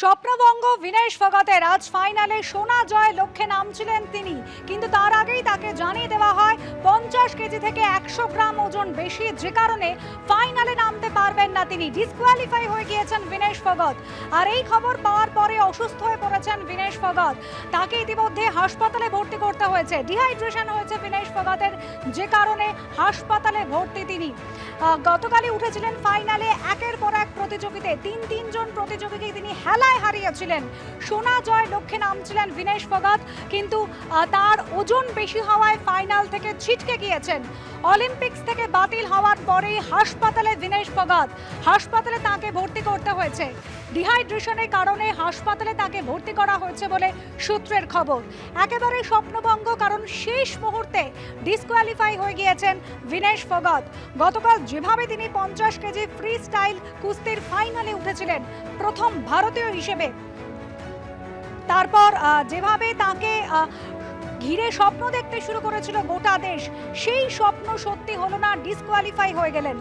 স্বপ্নভঙ্গ বিনেশ ফগাতের আজ ফাইনালে সোনা জয় লক্ষ্যে নামছিলেন তিনি। কিন্তু তার আগেই তাকে জানিয়ে দেওয়া হয়, পঞ্চাশ কেজি থেকে একশো গ্রাম ওজন বেশি যে কারণে ফাইনালে নামতে পারবেন না তিনি। ডিসকোয়ালিফাই হয়ে গিয়েছেন বিনেশ ফগত আর এই খবর পাওয়ার পরে অসুস্থ হয়ে পড়েছেন বিনেশ ফগত তাকে ইতিমধ্যে হাসপাতালে ভর্তি করতে হয়েছে। ডিহাইড্রেশন হয়েছে বিনেশ ফগতের যে কারণে হাসপাতালে ভর্তি তিনি। গতকালই উঠেছিলেন ফাইনালে একের পর এক প্রতিযোগিতায় তিন তিনজন প্রতিযোগীকে তিনি হেলায় হারিয়েছিলেন। সোনা জয় লক্ষ্যে নামছিলেন বিনেশ ফগাত, কিন্তু তার ওজন বেশি হওয়ায় ফাইনাল থেকে ছিটকে গিয়েছেন। অলিম্পিক্স থেকে বাতিল হওয়ার পরেই হাসপাতালে বিনেশ ফগাত। হাসপাতালে তাকে ভর্তি করতে হয়েছে। ডিহাইড্রেশনের কারণে হাসপাতালে তাকে ভর্তি করা হয়েছে বলে সূত্রের খবর। একেবারে স্বপ্নভঙ্গ, কারণ শেষ মুহূর্তে ডিসকোয়ালিফাই হয়ে গিয়েছেন বিনেশ ফগত। গতকাল যেভাবে তিনি পঞ্চাশ কেজি ফ্রি স্টাইল কুস্তির ফাইনালে উঠেছিলেন, প্রথম ভারতীয় হিসেবে। তারপর যেভাবে তাকে ঘিরে স্বপ্ন দেখতে শুরু করেছিল গোটা দেশ। সেই স্বপ্ন সত্যি হলো না ডিসকোয়ালিফাই হয়ে গেলেন।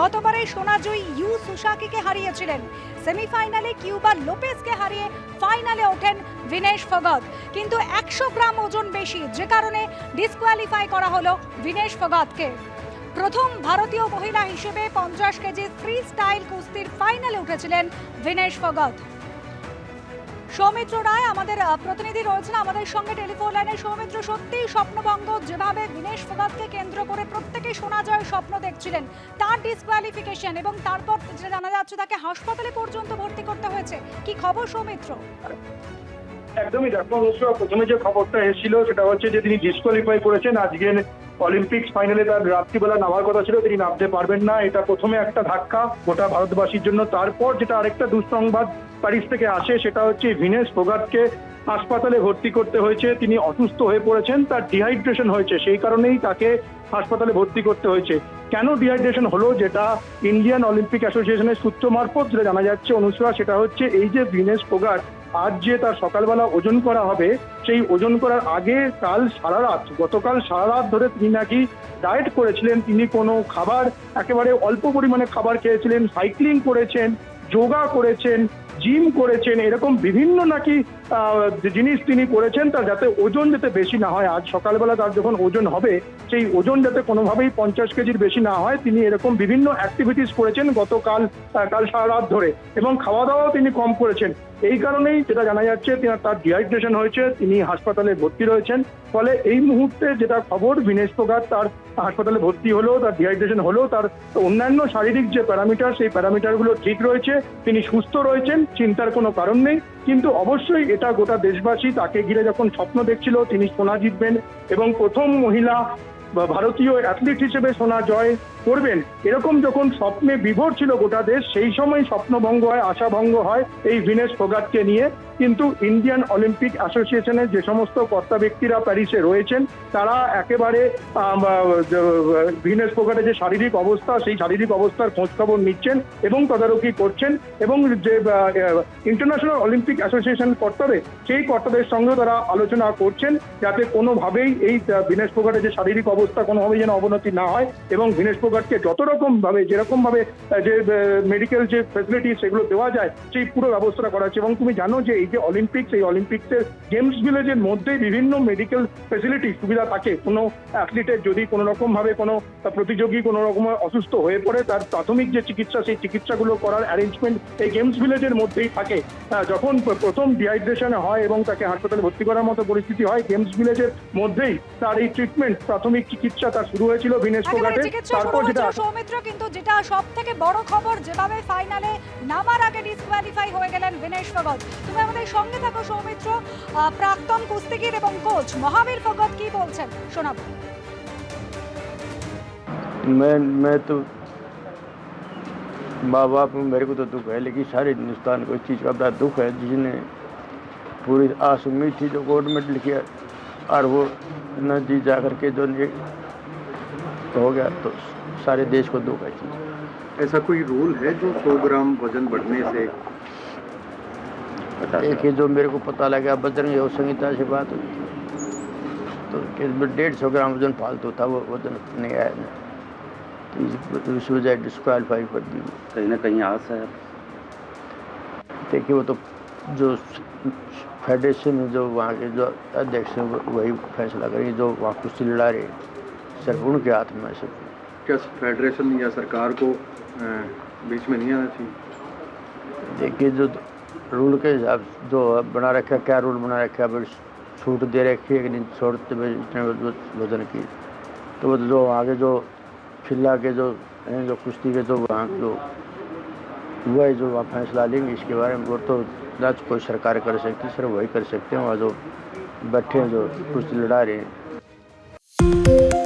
গতবারে সোনাজয়ী ইউ সুশাকিকে হারিয়েছিলেন। সেমিফাইনালে কিউবার লোপেজকে হারিয়ে ফাইনালে ওঠেন বিনেশ ফগত। কিন্তু একশো গ্রাম ওজন বেশি, যে কারণে ডিসকোয়ালিফাই করা হলো বিনেশ ফগতকে। প্রথম ভারতীয় মহিলা হিসেবে পঞ্চাশ কেজি ফ্রি স্টাইল কুস্তির ফাইনালে উঠেছিলেন বিনেশ ফগত। সৌমিত্র রায় আমাদের প্রতিনিধি রয়েছেন আমাদের সঙ্গে টেলিফোন লাইনে। সৌমিত্র সত্যি স্বপ্নভঙ্গ। যেভাবে বিনেশ ফোগাতকে কেন্দ্র করে প্রত্যেকে শোনা যায়, স্বপ্ন দেখছিলেন। তার ডিসকোয়ালিফিকেশন এবং তারপর যেটা জানা যাচ্ছে তাকে হাসপাতালে পর্যন্ত ভর্তি করতে হয়েছে। কি খবর সৌমিত্র? একদমই দেখো প্রথমে যে খবরটা এসেছিল সেটা হচ্ছে যে তিনি ডিসকোয়ালিফাই করেছেন। আজকের অলিম্পিক্স ফাইনালে তার রাত্রিবেলা নামার কথা ছিল, তিনি নামতে পারবেন না। এটা প্রথমে একটা ধাক্কা গোটা ভারতবাসীর জন্য। তারপর যেটা আরেকটা দুঃসংবাদ প্যারিস থেকে আসে, সেটা হচ্ছে ভিনেস ফোগাটকে হাসপাতালে ভর্তি করতে হয়েছে। তিনি অসুস্থ হয়ে পড়েছেন, তার ডিহাইড্রেশন হয়েছে, সেই কারণেই তাকে হাসপাতালে ভর্তি করতে হয়েছে। কেন ডিহাইড্রেশন হলো যেটা ইন্ডিয়ান অলিম্পিক অ্যাসোসিয়েশনের সূত্র মারফত যেটা জানা যাচ্ছে, অনুসরা, সেটা হচ্ছে এই যে ভিনেস ফোগাট আজ যে তার সকালবেলা ওজন করা হবে, সেই ওজন করার আগে কাল সারা রাত, গতকাল সারা রাত ধরে তিনি নাকি ডায়েট করেছিলেন, তিনি কোনো খাবার, একেবারে অল্প পরিমাণে খাবার খেয়েছিলেন সাইক্লিং করেছেন, যোগা করেছেন জিম করেছেন, এরকম বিভিন্ন নাকি জিনিস তিনি করেছেন, তার যাতে ওজন যাতে বেশি না হয়। আজ সকালবেলা তার যখন ওজন হবে, সেই ওজন যাতে কোনোভাবেই পঞ্চাশ কেজির বেশি না হয়, তিনি এরকম বিভিন্ন অ্যাক্টিভিটিস করেছেন গতকাল কাল সারা রাত ধরে। এবং খাওয়া দাওয়াও তিনি কম করেছেন। এই কারণেই যেটা জানা যাচ্ছে তার ডিহাইড্রেশন হয়েছে, তিনি হাসপাতালে ভর্তি রয়েছেন। ফলে এই মুহূর্তে যেটা খবর বিনেশ ফোগাট তার হাসপাতালে ভর্তি হলো, তার ডিহাইড্রেশন হলো, তার অন্যান্য শারীরিক যে প্যারামিটার, সেই প্যারামিটারগুলো ঠিক রয়েছে, তিনি সুস্থ রয়েছেন। চিন্তার কোনো কারণ নেই। কিন্তু অবশ্যই এটা গোটা দেশবাসী তাকে ঘিরে যখন স্বপ্ন দেখছিল, তিনি সোনা জিতবেন এবং প্রথম মহিলা ভারতীয় অ্যাথলিট হিসেবে সোনা জয় করবেন। এরকম যখন স্বপ্নে বিভোর ছিল গোটা দেশ, সেই সময় স্বপ্নভঙ্গ হয়, আশাভঙ্গ হয় এই ভিনেশ ফোগাটকে নিয়ে। কিন্তু ইন্ডিয়ান অলিম্পিক অ্যাসোসিয়েশনের যে সমস্ত কর্তা ব্যক্তিরা প্যারিসে রয়েছেন, তারা একেবারে ভিনেশ ফোগাটের যে শারীরিক অবস্থা, সেই শারীরিক অবস্থার খোঁজখবর নিচ্ছেন এবং তদারকি করছেন এবং যে ইন্টারন্যাশনাল অলিম্পিক অ্যাসোসিয়েশন কর্তাদের, সেই কর্তাদের সঙ্গে তারা আলোচনা করছেন যাতে কোনোভাবেই এই ভিনেশ ফোগাটের যে শারীরিক অবস্থা কোনোভাবেই যেন অবনতি না হয় এবং ভিনেশ ফোগাটকে যত রকম ভাবে, যেরকম ভাবে যে মেডিকেল যে ফেসিলিটি সেগুলো দেওয়া যায়, সেই পুরো ব্যবস্থা করা হচ্ছে। এবং তুমি জানো যে এই যে অলিম্পিক্স এই অলিম্পিক্সের গেমস ভিলেজের মধ্যেই বিভিন্ন মেডিকেল ফেসিলিটি সুবিধা থাকে। কোনো অ্যাথলিটের যদি কোনো রকম ভাবে কোনো প্রতিযোগী কোনো রকম অসুস্থ হয়ে পড়ে, তার প্রাথমিক যে চিকিৎসা, সেই চিকিৎসাগুলো করার অ্যারেঞ্জমেন্ট এই গেমস ভিলেজের মধ্যেই থাকে। যখন প্রথম ডিহাইড্রেশন হয় এবং তাকে হাসপাতালে ভর্তি করার মতো পরিস্থিতি হয় গেমস ভিলেজের মধ্যেই তার এই ট্রিটমেন্ট প্রাথমিক চিকিৎসা তার শুরু হয়েছিল ভিনেশ একেবারে ফোগাটে চিকিৎসা শুরু তারপর যেটা হয়েছিল সৌমিত্র কিন্তু যেটা সব থেকে বড় খবর যেভাবে ফাইনালে নামার আগে ডিসকোয়ালিফাই হয়ে গেলেন বিনেশ ফগত তুমি আমাদের সঙ্গে থাকো সৌমিত্র আহ, প্রাক্তন কুস্তিগির এবং কোচ মহাবীর ফগত কি বলছেন শোনাবো मैं मैं तो माँ बाप में मेरे को तो दुख है लेकिन सारे हिंदुस्तान को इस चीज़ का बड़ा दुख है जिसने पूरी आस उम्मीद थी जो गोल्ड मेडल किया और वो न जी जा करके जो ये हो गया तो सारे देश को है। चीज़ ऐसा कोई रूल है जो 100 ग्राम वज़न बढ़ने से ही जो मेरे को पता लगा बजरंग योग संहिता से बात हुई थी। तो डेढ़ सौ ग्राम वज़न फालतू था वो वज़न नहीं आया ना तो इस- वजह डिस्क्वालीफाई कर दी। कहीं ना कहीं आस है। देखिए वो तो जो फेडरेशन है जो वहाँ के जो अध्यक्ष हैं वही फैसला करेंगे जो वहाँ कुश्ती लड़ा रहे सिर्फ़ उनके हाथ में सब क्या फेडरेशन या सरकार को बीच में नहीं आना चाहिए? देखिए जो रूल के हिसाब जो बना रखा क्या रूल बना रखा है छूट दे रखी है कि नहीं छोड़ते इतने वज- वज़न की। तो वो जो आगे जो फिल्ला के जो हैं जो कुश्ती के जो वहाँ जो हुआ है, जो आप फैसला लेंगे इसके बारे में, वो तो ना कोई सरकार कर सकती, सिर्फ़ वही कर सकते हैं और जो बैठे हैं, जो कुछ लड़ा रहे हैं।